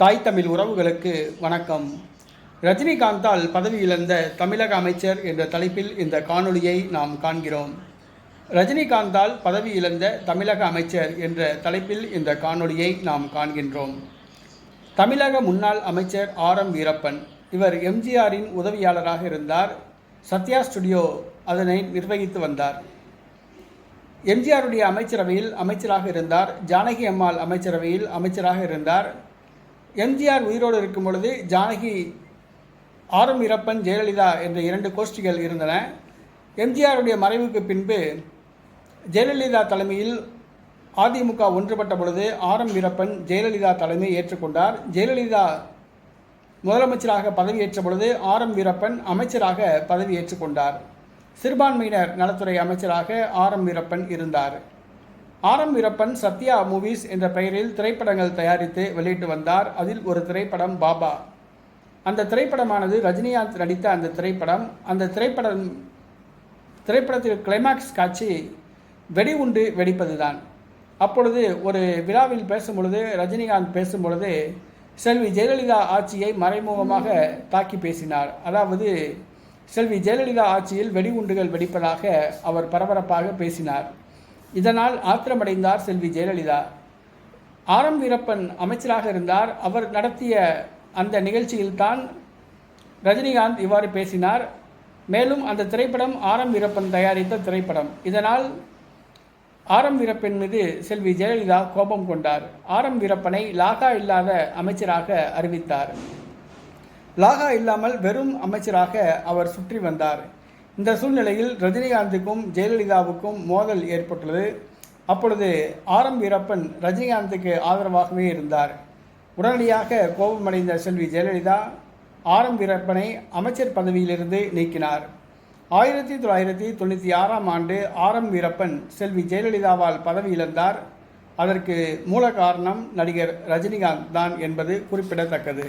தாய் தமிழ் உறவுகளுக்கு வணக்கம். ரஜினிகாந்தால் பதவி இழந்த தமிழக அமைச்சர் என்ற தலைப்பில் இந்த காணொளியை நாம் காண்கிறோம். ரஜினிகாந்தால் பதவி இழந்த தமிழக அமைச்சர் என்ற தலைப்பில் இந்த காணொளியை நாம் காண்கின்றோம். தமிழக முன்னாள் அமைச்சர் ஆர் எம் வீரப்பன் இவர் எம்ஜிஆரின் உதவியாளராக இருந்தார். சத்யா ஸ்டுடியோ அதனை நிர்வகித்து வந்தார். எம்ஜிஆருடைய அமைச்சரவையில் அமைச்சராக இருந்தார். ஜானகி அம்மாள் அமைச்சரவையில் அமைச்சராக இருந்தார். எம்ஜிஆர் உயிரோடு இருக்கும் பொழுது ஜானகி ஆர் எம் வீரப்பன் ஜெயலலிதா என்ற இரண்டு கோஷ்டிகள் இருந்தன. எம்ஜிஆருடைய மறைவுக்கு பின்பு ஜெயலலிதா தலைமையில் அதிமுக ஒன்றுபட்ட பொழுது ஆரம் வீரப்பன் ஜெயலலிதா தலைமை ஏற்றுக்கொண்டார். ஜெயலலிதா முதலமைச்சராக பதவியேற்ற பொழுது ஆரம் வீரப்பன் அமைச்சராக பதவியேற்றுக்கொண்டார். சிறுபான்மையினர் நலத்துறை அமைச்சராக ஆரம் வீரப்பன் இருந்தார். R M Veerappan Sathya movies என்ற பெயரில் திரைப்படங்கள் தயாரித்து வெளியிட்டு வந்தார். அதில் ஒரு திரைப்படம் பாபா. அந்த திரைப்படமானது ரஜினிகாந்த் நடித்த அந்த திரைப்படம். அந்த திரைப்படம் திரைப்படத்தில் கிளைமாக்ஸ் காட்சி வெடிகுண்டு வெடிப்பதுதான். அப்பொழுது ஒரு விழாவில் பேசும் பொழுது ரஜினிகாந்த் பேசும் பொழுது செல்வி ஜெயலலிதா ஆட்சியை மறைமுகமாக தாக்கி பேசினார். அதாவது செல்வி ஜெயலலிதா ஆட்சியில் வெடிகுண்டுகள் வெடிப்பதாக அவர் பரபரப்பாக பேசினார். இதனால் ஆத்திரமடைந்தார் செல்வி ஜெயலலிதா. ஆர் எம் வீரப்பன் அமைச்சராக இருந்தார். அவர் நடத்திய அந்த நிகழ்ச்சியில்தான் ரஜினிகாந்த் இவ்வாறு பேசினார். மேலும் அந்த திரைப்படம் ஆர் எம் வீரப்பன் தயாரித்த திரைப்படம். இதனால் ஆர் எம் வீரப்பன் மீது செல்வி ஜெயலலிதா கோபம் கொண்டார். ஆர் எம் வீரப்பனை லாகா இல்லாத அமைச்சராக அறிவித்தார். லாகா இல்லாமல் வெறும் அமைச்சராக அவர் சுற்றி வந்தார். இந்த சூழ்நிலையில் ரஜினிகாந்துக்கும் ஜெயலலிதாவுக்கும் மோதல் ஏற்பட்டுள்ளது. அப்பொழுது ஆர் எம் வீரப்பன் ரஜினிகாந்துக்கு ஆதரவாகவே இருந்தார். உடனடியாக கோபமடைந்த செல்வி ஜெயலலிதா ஆர் எம் வீரப்பனை அமைச்சர் பதவியிலிருந்து நீக்கினார். ஆயிரத்தி தொள்ளாயிரத்தி தொண்ணூற்றி ஆறாம் ஆண்டு ஆர் எம் வீரப்பன் செல்வி ஜெயலலிதாவால் பதவி இழந்தார் அதற்கு மூல காரணம் நடிகர் ரஜினிகாந்த் தான் என்பது குறிப்பிடத்தக்கது.